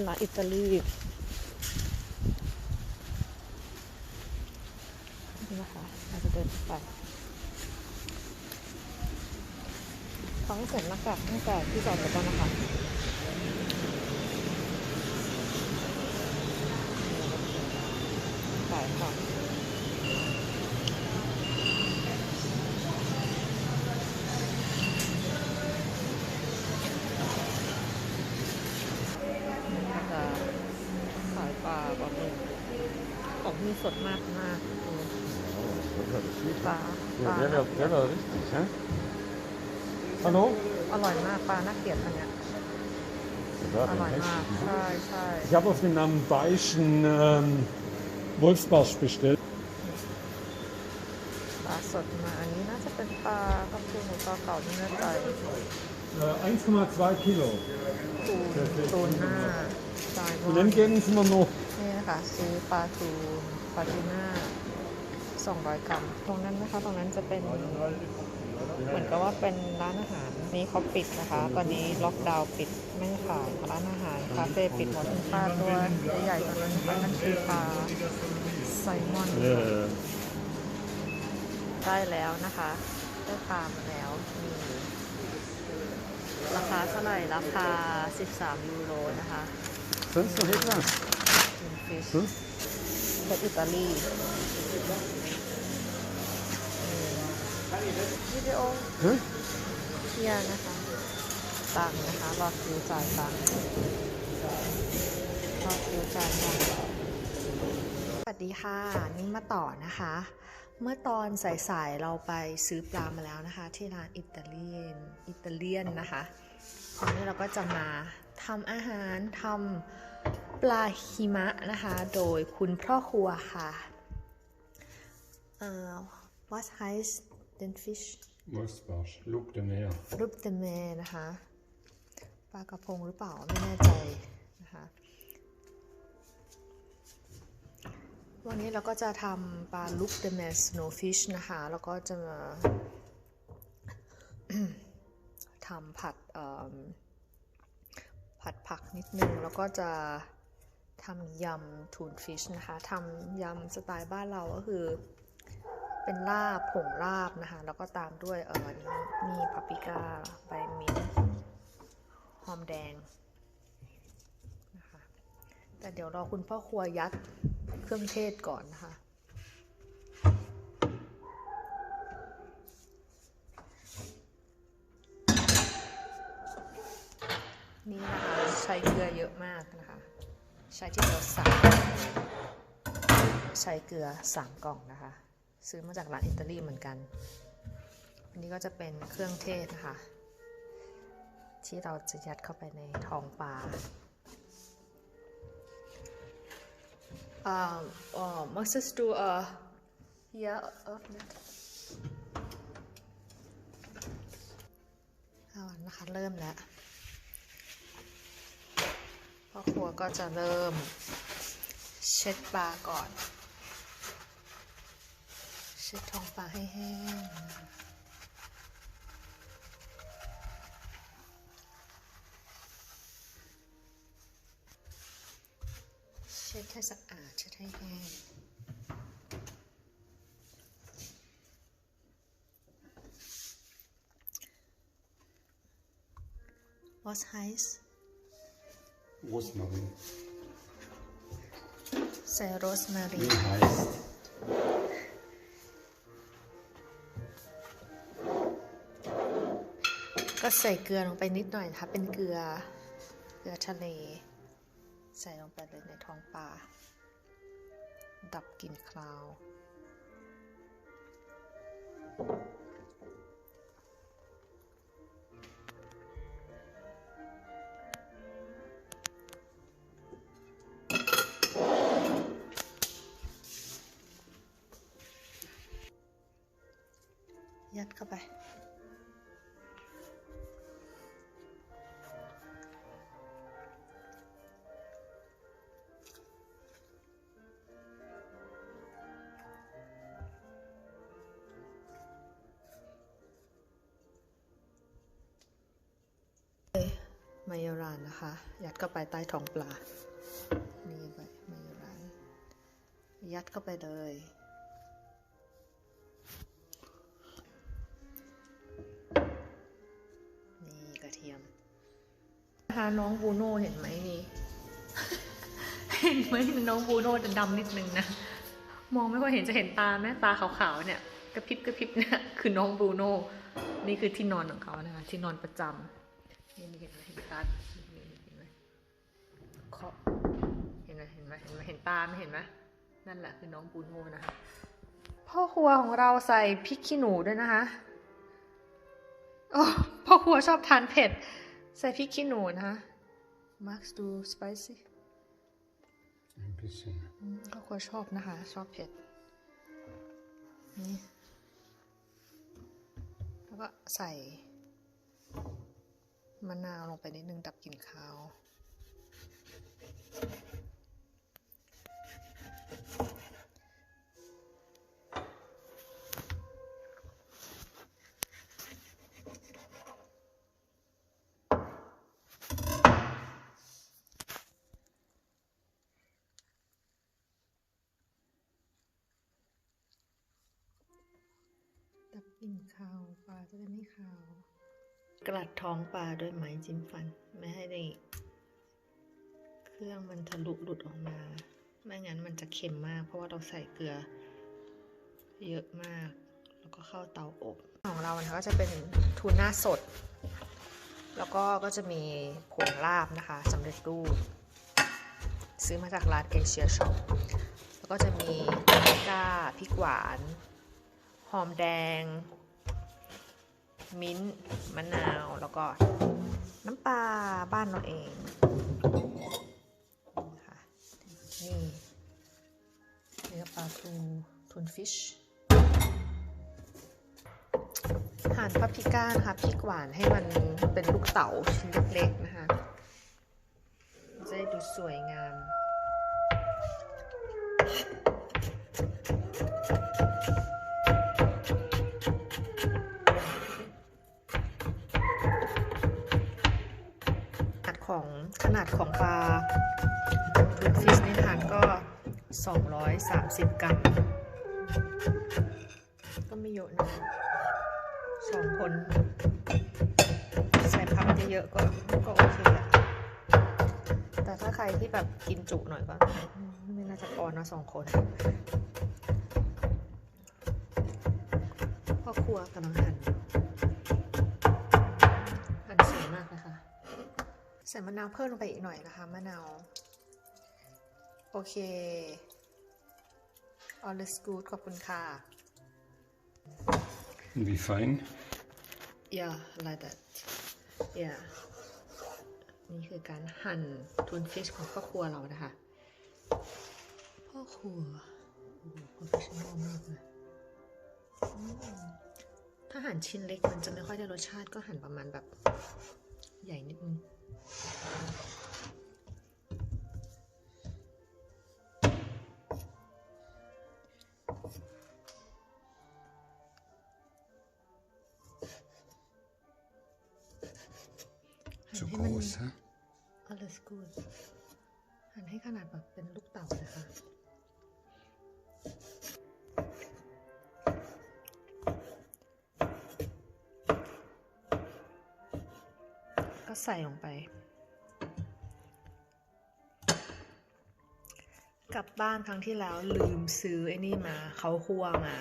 เป็นร้านอิตาลีนี่นะคะเราจะเดินไปท้องเสร็จหน้ากากตั้งแต่ที่จอดรถแล้วนะคะ ขายค่ะนี่ก็จะขายปลาปลาหมึกของมี สดมากมากปลาปลา Ja, der wäre der wär richtig, hä? Hallo? อร่อยมากปลาน่าเกลียดอันเนี้ย Ja, อร่อยมากใช่ใช่ Ich habe auf den Namen Bayerischen ähm, Wolfsbarsch bestellt. ปลาสดมาอันนี้น่าจะเป็นปลากระพงหรือปลาเก่าที่น่าใจ Äh, 1,2 Kilo. ตูนตูนหน้าใช่ Und dann geben Sie mir noch นี่นะคะซื้อปลาทู ปลาทูน่า200 กรัม ตรงนั้นนะคะ ตรงนั้นจะเป็น เหมือนกับว่าเป็นร้านอาหาร นี่เขาปิดนะคะ ตอนนี้ล็อกดาวน์ปิดไม่ขายร้านอาหาร คาเฟ่ปิดหมดปลาตัวใหญ่ๆตัวนั้นนะคะนั่นคือปลาไซมอน äh, ได้แล้วนะคะ ได้ปลามาแล้วมีราคาเท่าไหร่ ราคา 13 ยูโรนะคะ sonst noch etwas? เป็นฟิช Sonst? เป็นอิตาลีวิดีโอ Hä? เทียนะคะตังค์นะคะรอคิวจ่ายตังค์รอคิวจ่ายตังค์สวัสดีค่ะ นี่มาต่อนะคะ เมื่อตอนสายๆเราไปซื้อปลามาแล้วนะคะ ที่ร้านอิตาเลียนอิตาเลียนนะคะตอนนี้เราก็จะมาทำอาหารทำ ปลาหิมะนะคะ โดยคุณพ่อครัวค่ะเอ่อ what heißt den Fisch Wolfsbarsch, Look de Meer. รูปเตเมนะคะ ปลากระพงหรือเปล่า ไม่แน่ใจนะคะ วันนี้เราก็จะทำปลาลูกเตเมสโนฟิชนะคะ แล้วก็จะมาทำผัดเอิ่ม ผัดผักนิดนึง แล้วก็จะทำยำทูนฟิชนะคะทำยำสไตล์บ้านเราก็คือ เป็นลาบผงลาบนะคะ แล้วก็ตามด้วยเออนี่มีปาปริก้าใบมิ้นท์หอมแดงนะคะแต่เดี๋ยวรอคุณพ่อครัวยัดเครื่องเทศก่อนนะคะ นี่นะคะใช้เกลือเยอะมากนะคะ ใช้ที่เดียวสามใช้เกลือสามกล่องนะคะ ซื้อมาจากร้านอิตาลีเหมือนกันอันนี้ก็จะเป็นเครื่องเทศนะคะ ที่เราจะยัดเข้าไปในท้องปลาอ่าอ๋อ möchtest du äh hier öffnen เอานะคะเริ่มแล้ว พ่อครัวก็จะเริ่มเช็ดปลาก่อน เช็ดท้องปลาให้แห้งเช็ดให้สะอาดเช็ดให้แห้ง Was heißt Rosmarin. ใส่ โรสแมรี Wie heißt? ก็ใส่เกลือลงไปนิดหน่อยนะคะเป็นเกลือ เกลือทะเล ใส่ลงไปเลยในท้องปลา ดับกลิ่นคาวยัด มายรานนะคะ ยัดเข้าไปใต้ท้องปลา นี่ไปมายราน ยัดเข้าไปเลยนี่กระเทียมนะคะน้องบูโน่เห็นไหมนี่ เห็นไหมน้องบูโน่จะดำนิดนึงนะ มองไม่ค่อยเห็นจะเห็นตาไหมตาขาวๆเนี่ยกระพริบกระพริบเนี่ยคือน้องบูโน่นี่คือที่นอนของเขานะคะที่นอนประจำนี่เห็นไหม เห็นตานี่เห็นไหมเคาะเห็นไหมเห็นไหมเห็นไหมเห็นตาไหมเห็นไหมนั่นแหละคือน้องบูโน่นะคะพ่อครัวของเราใส่พริกขี้หนูด้วยนะคะโอ้พ่อครัวชอบทานเผ็ด ใส่พริกขี้หนูนะคะมาร์คดูสไปซี่ Ein bisschen. พ่อครัวชอบนะคะ ชอบเผ็ด นี่ แล้วก็ใส่ มะนาวลงไปนิดนึงดับกลิ่นคาว ดับกลิ่นคาวปลาจะได้ไม่คาว กลัดท้องปลาด้วยไหมจิ้มฟัน ไม่ให้ได้เครื่องมันทะลุหลุดออกมา ไม่งั้นมันจะเค็มมาก เพราะว่าเราใส่เกลือ เยอะมาก แล้วก็เข้าเตาอบ ของเรานะคะก็จะเป็นทูน่าสด แล้วก็ก็จะมีผงลาบนะคะสำเร็จรูป ซื้อมาจากร้านเอเชียช็อปแล้วก็จะมีพริกก้าพริกหวาน หอมแดง มิ้นท์มะนาวแล้วก็น้ำปลาบ้านเราเองนี่ค่ะนี่เนื้อปลาทูทูนฟิชหั่นพาปริก้านะคะพริกหวานให้มันเป็นลูกเต๋าชิ้นเล็กๆนะคะจะได้ดูสวยงาม ขนาดของขนาดของปลาทูฟิชนี่นะคะก็ 230 กรัม ก็ไม่เยอะนะสองคน ใส่ผักเยอะๆก็ก็โอเคแหละแต่ถ้าใครที่แบบกินจุหน่อยก็ไม่น่าจะพอนะสองคนพ่อครัวกำลังหั่น มะนาวเพิ่มลงไปอีกหน่อยนะคะมะนาว โอเค all is good ขอบคุณค่ะ Und wie fein? yeah like that yeah นี่คือการหั่นทูนฟิชของพ่อครัวเรานะคะ พ่อครัวโอ้โห professional มากเลยอืมถ้าหั่นชิ้นเล็กมันจะไม่ค่อยได้รสชาติก็หั่นประมาณแบบใหญ่นิดนึง Zu หั่นให้มัน groß, hä? alles good หั่นให้ขนาดแบบเป็นลูกเต๋านะคะ ใส่ลงไป กลับบ้านครั้งที่แล้วลืมซื้อไอ้นี่มาเขาคั่วมา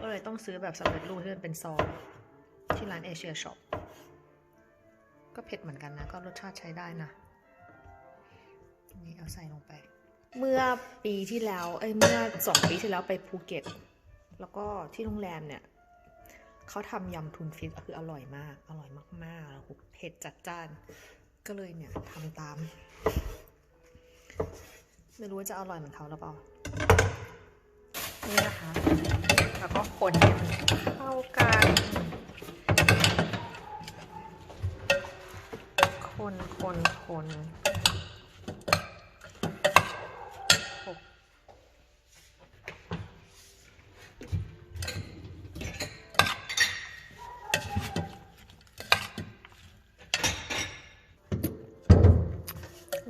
ก็เลยต้องซื้อแบบสำเร็จรูปที่มันเป็นซองที่ร้านเอเชียช็อปก็เผ็ดเหมือนกันนะ ก็รสชาติใช้ได้นะ นี่เอาใส่ลงไป เมื่อปีที่แล้ว เอ้ย เมื่อสองปีที่แล้วไปภูเก็ต แล้วก็ที่โรงแรมเนี่ย เขาทำยำทุนฟิชคืออร่อยมาก อร่อยมากๆแล้วเผ็ดจัดจ้าน ก็เลยเนี่ยทำตาม ไม่รู้ว่าจะอร่อยเหมือนเขาหรือเปล่า นี่นะคะ แล้วก็คนให้มันเข้ากัน คนคนคน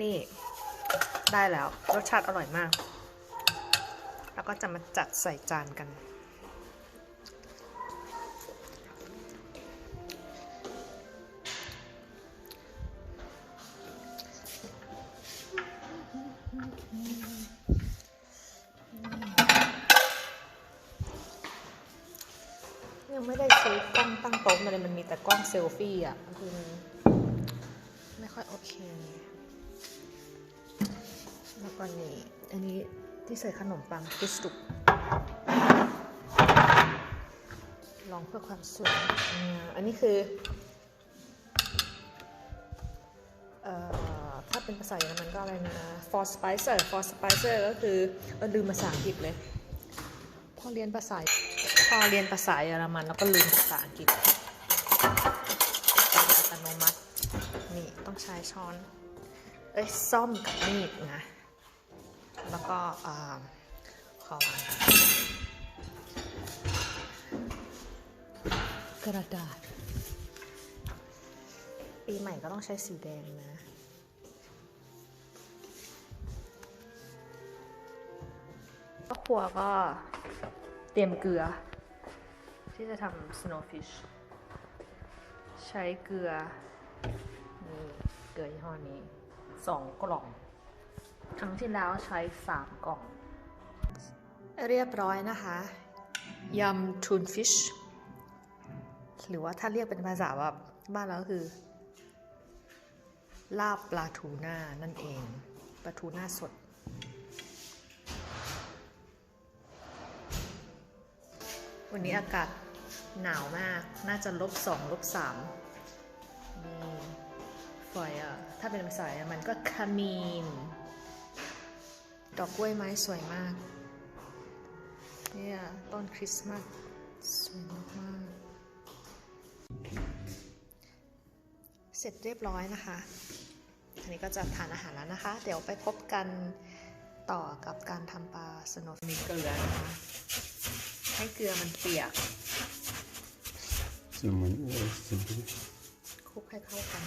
นี่ ได้แล้ว รสชาติอร่อยมาก แล้วก็จะมาจัดใส่จานกัน ยังไม่ได้ซื้อกล้องตั้งโต๊ะมาเลยมันมีแต่กล้องเซลฟี่อะ คือไม่ค่อยโอเค ที่ใส่ขนมปังฟิสตุกลองเพื่อความสวยอันนี้คือเอ่อถ้าเป็นภาษาเยอรมันก็อะไรนะ for spicer for spicer ก็คือเออลืมภาษาอังกฤษเลย พอเรียนภาษา พอเรียนภาษาเยอรมันแล้วก็ลืมภาษาอังกฤษอัตโนมัติ นี่ต้องใช้ช้อน เอ้ยซ่อมกับมีดนะ แล้วก็ขอวางก่อนกระดาษ ปีใหม่ก็ต้องใช้สีแดงนะก็ครัวก็เตรียมเกลือ ที่จะทำ snowfish ใช้เกลือนี่เกลือยี่ห้อนี้สองกล่อง รั้งที่แล้วใช้สามกล่อง เรียบร้อยนะคะยำทูนฟิชหรือว่าถ้าเรียกเป็นภาษาแบบบ้านเราคือ ลาบปลาทูน่านั่นเองปลาทูน่าสด วันนี้อากาศหนาวมาก น่าจะลบสองลบสามนี่ฝอยอะ ถ้าเป็นภาษาเยมันก็คามีน ดอกกล้วยไม้สวยมาก เนี่ยต้นคริสต์มาสสวยมากๆเสร็จเรียบร้อยนะคะอันนี้ก็จะทานอาหารแล้วนะคะ เดี๋ยวไปพบกันต่อกับการทำปลาสโนว์มีเกลือนะคะให้เกลือมันเปียก So, mein Ohr ist zu dick. คลุกให้เข้ากัน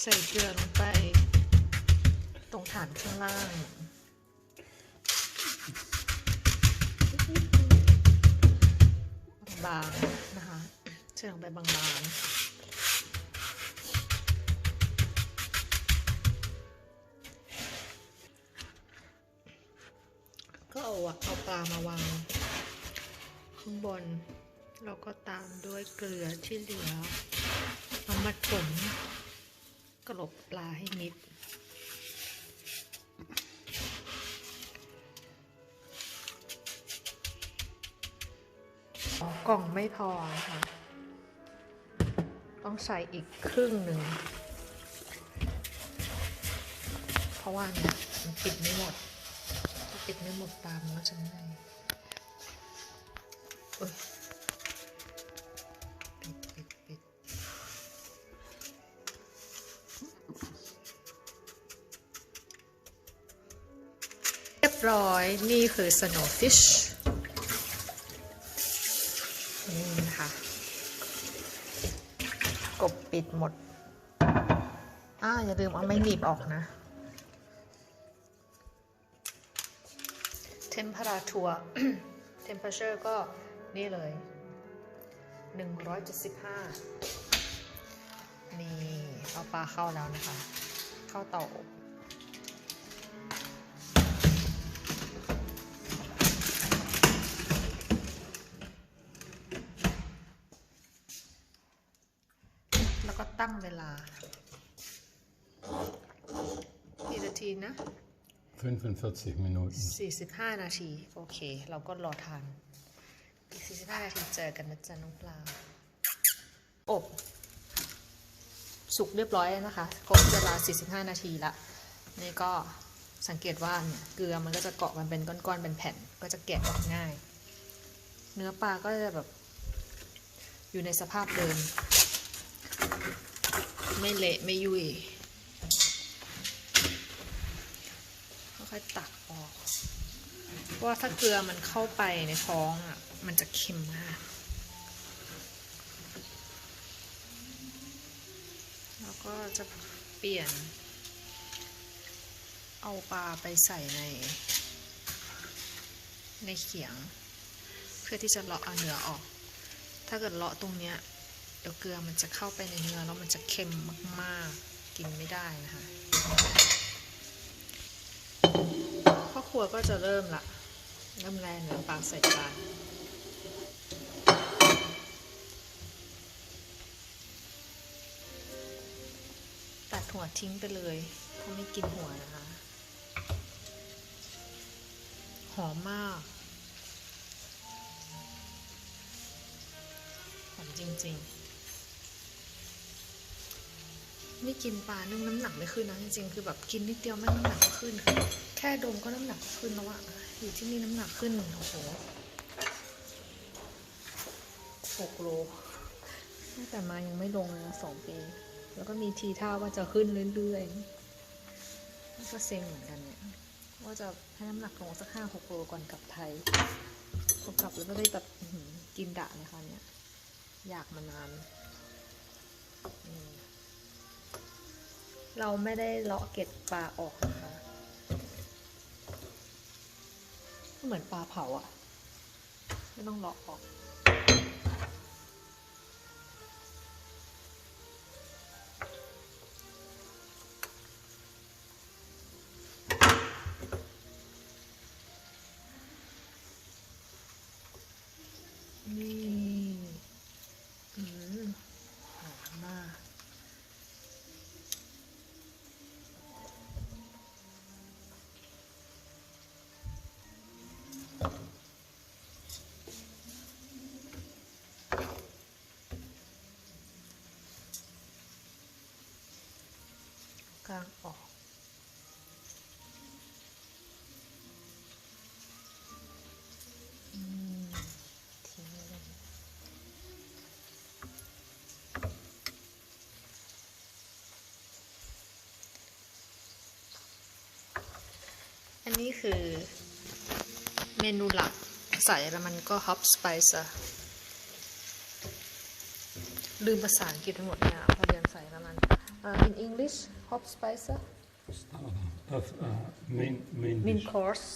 ใส่เกลือลงไป ตรงฐานข้างล่าง บางๆนะคะใส่ลงไปบางๆก็เอาอะเอาปลามาวางข้างบน แล้วก็ตามด้วยเกลือที่เหลือเอามาถมกลบปลาให้มิด กล่องไม่พอนะคะต้องใส่อีกครึ่งหนึ่ง เพราะว่าเนี่ยมันปิดไม่หมด ถ้าปิดไม่หมดปลามันก็จะไม่เอ้ปิดปิดปิดเรียบร้อยนี่คือ snowfish ปิดหมดอ่าอย่าลืมเอาไม้หนีบออกนะ temperature temperature ก็นี่เลย 175 นี่ เอาปลาเข้าแล้วนะคะ เข้าเตาอบ ตั้งเวลากี่นาทีนะ 45 Minuten. 45 นาที โอเค เราก็รอทานอีก45 นาทีเจอกันนะจ๊ะน้องปลา อบ สุกเรียบร้อยแล้วนะคะครบเวลา 45 นาทีละ นี่ก็สังเกตว่าเนี่ยเกลือมันก็จะเกาะมันเป็นก้อนๆ เป็นแผ่น ก็จะแกะออกง่าย เนื้อปลาก็จะแบบอยู่ในสภาพเดิม ไม่เละไม่ยุ่ยค่อยๆตักออกเพราะว่าถ้าเกลือมันเข้าไปในท้องอะ มันจะเค็มมาก แล้วก็จะปิดปลี่ยน เอาปลาไปใส่ใน ในเขียง เพื่อที่จะเลาะเอาเนื้อออก ถ้าเกิดเลาะตรงเนี้ย ดี๋ยวเกลือมันจะเข้าไปในเนื้อแล้วมันจะเค็มมากๆ กินไม่ได้นะคะพ่อครัวก็จะเริ่มละเริ่มแล่เนื้อปลาใส่จานตัดหัวทิ้งไปเลยถ้าะไม่กินหัวนะคะ หอมมากหอมจริงๆ ไม่กินปลานึ่งน้ำหนักไม่ขึ้นนะจริงๆคือแบบกินนิดเดียวไม่น้ำหนักก็ขึ้น แค่ดมก็น้ำหนักขึ้นแล้วอะอยู่ที่นี่น้ำหนักขึ้นโอ้โหหกโลตั้งแต่มายังไม่ลงเลยนะสองปี แล้วก็มีทีท่าว่าจะขึ้นเรื่อยๆก็เซ็งเหมือนกันเนี่ยว่าจะให้น้ำหนักลงสักห้าหกโลก่อนกลับไทยพอกลับแล้วก็ได้แบบกินดะเลยค่ะเนี่ยอยากมานานอืม เราไม่ได้เลาะเกล็ดปลาออกนะคะเหมือนปลาเผาอะ ไม่ต้องเลาะออก กลางออกอืมทีละอันนี้คือเมนูหลักใส่แล้วมันก็ฮอปสไปซ์อะลืมภาษาอังกฤษทั้งหมดเนี่ยพอเรียนใส่แล้วมัน uh, in English hop spice Of, uh, main, main, min dish, course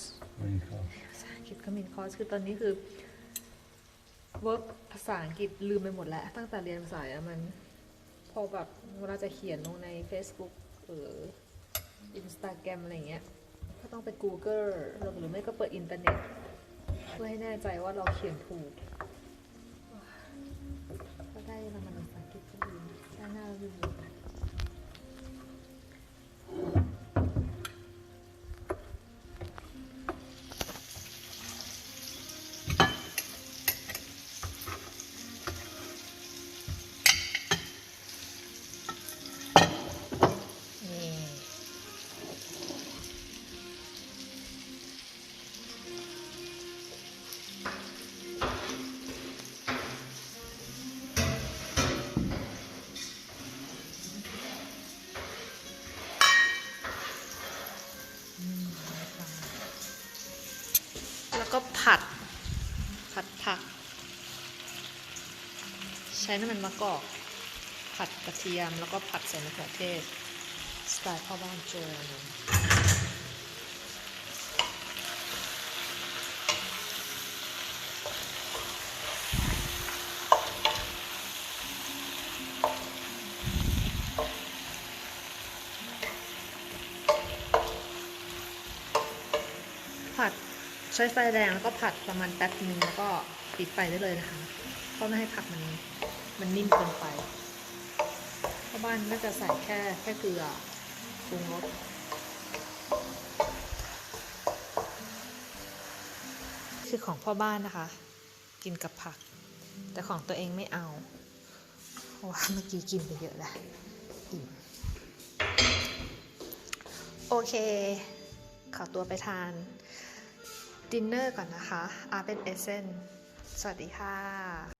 main course. ภาษาอังกฤษก็มินคอร์สคือตอนนี้คือเวิร์กภาษาอังกฤษลืมไปหมดแล้ว ตั้งแต่เรียนภาษาอะมัน พอแบบเวลาจะเขียนลงใน Facebook หรือ Instagram อะไรเงี้ย ก็ต้องไป Google หรือไม่ก็เปิดอินเทอร์เน็ต เพื่อให้แน่ใจว่าเราเขียนถูกก็ ผัด ผัดผัก ใช้น้ำมันมะกอก ผัดกระเทียมแล้วก็ผัดใส่มะเขือเทศ สไตล์พ่อบ้านเจอเลยผัด ใช้ไฟแรงแล้วก็ผัดประมาณแป๊บนึงแล้วก็ปิดไฟได้เลยนะคะเพราะไม่ให้ผักมันมันนิ่มเกินไปพ่อบ้านก็จะใส่แค่แค่เกลือปรุงรสคือของพ่อบ้านนะคะ กินกับผัก แต่ของตัวเองไม่เอา เพราะว่าเมื่อกี้กินไปเยอะแล้วอิ่มโอเค ขอตัวไปทาน ดินเนอร์ก่อนนะคะอาเป็นเอเซนสวัสดีค่ะ